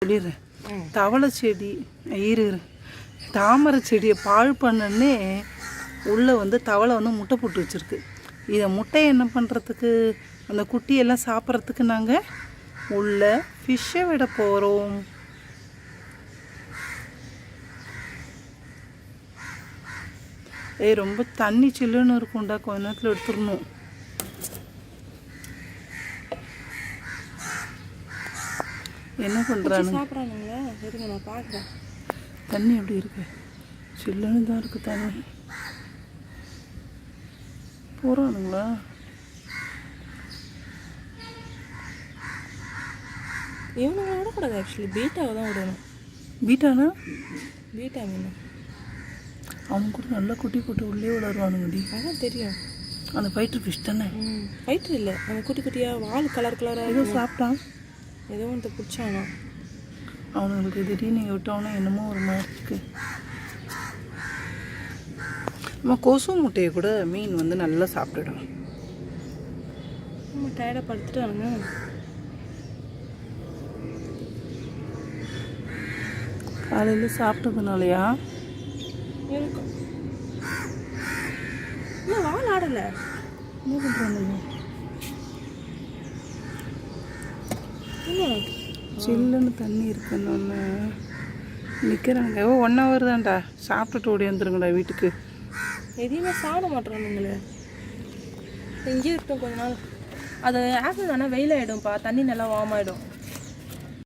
சொல்லிடுறேன். தவளை செடி இரு தாமரை செடியை பாழ் பண்ணனே உள்ளே வந்து தவளை வந்து முட்டை போட்டு வச்சுருக்கு. இதை முட்டையை என்ன பண்ணுறதுக்கு அந்த குட்டியெல்லாம் சாப்பிட்றதுக்கு நாங்கள் உள்ள ஃபிஷ்ஷை விட போகிறோம் ஏய் ரொம்ப தண்ணி சில்லுன்னு இருக்கும்டா கொஞ்ச நேரத்தில் எடுத்துடணும். என்ன பண்ணுறானுங்க சாப்பிட்றானுங்களா இருங்க நான் பார்க்குறேன். தண்ணி எப்படி இருக்கு? சில்லுன்னு தான் இருக்கு தண்ணி. போகிறானுங்களா இவனுங்களை விடக்கூடாது ஆக்சுவலி பீட்டாவை தான் விடணும். பீட்டானா? பீட்டா மீன். அவங்க கூட நல்லா குட்டி போட்டு உள்ளே விளாடுவானுங்கடி அதான் தெரியும். அந்த ஃபைட்டர் ஃபிஷ் தானே? ஃபைட்ரு இல்லை. அந்த குட்டி குட்டியாக வால் கலர் கலராக சாப்பிட்டான். ஏதோ ஒன்று பிடிச்சானோ. அவனுங்களுக்கு திடீர்னு நீங்கள் விட்டோன்னே என்னமோ ஒரு மாதிரி இருக்கு. நம்ம கொசு முட்டையை கூட மீன் வந்து நல்லா சாப்பிட்டுடும். நம்ம டயர்டாக படுத்துட்டானுங்க. காலையில் சாப்பிட்டதுனாலயா? எனக்கு இன்னும் வால் ஆடலை. என்ன பண்ணுறானுங்க சில்லுன்னு தண்ணி இருக்குன்னு நிற்கிறாங்க ஓ ஒன் ஹவர் தான்டா. சாப்பிட்டுட்டு ஓடி வந்துருங்கடா வீட்டுக்கு. எதையுமே சாப்பிட மாட்டேறானுங்களே இங்கேயே இருக்கட்டும் கொஞ்ச நாள். அது ஆப்பிள் தானே வெயில் ஆகிடும்ப்பா தண்ணி நல்லா வார்ம் ஆகிடும்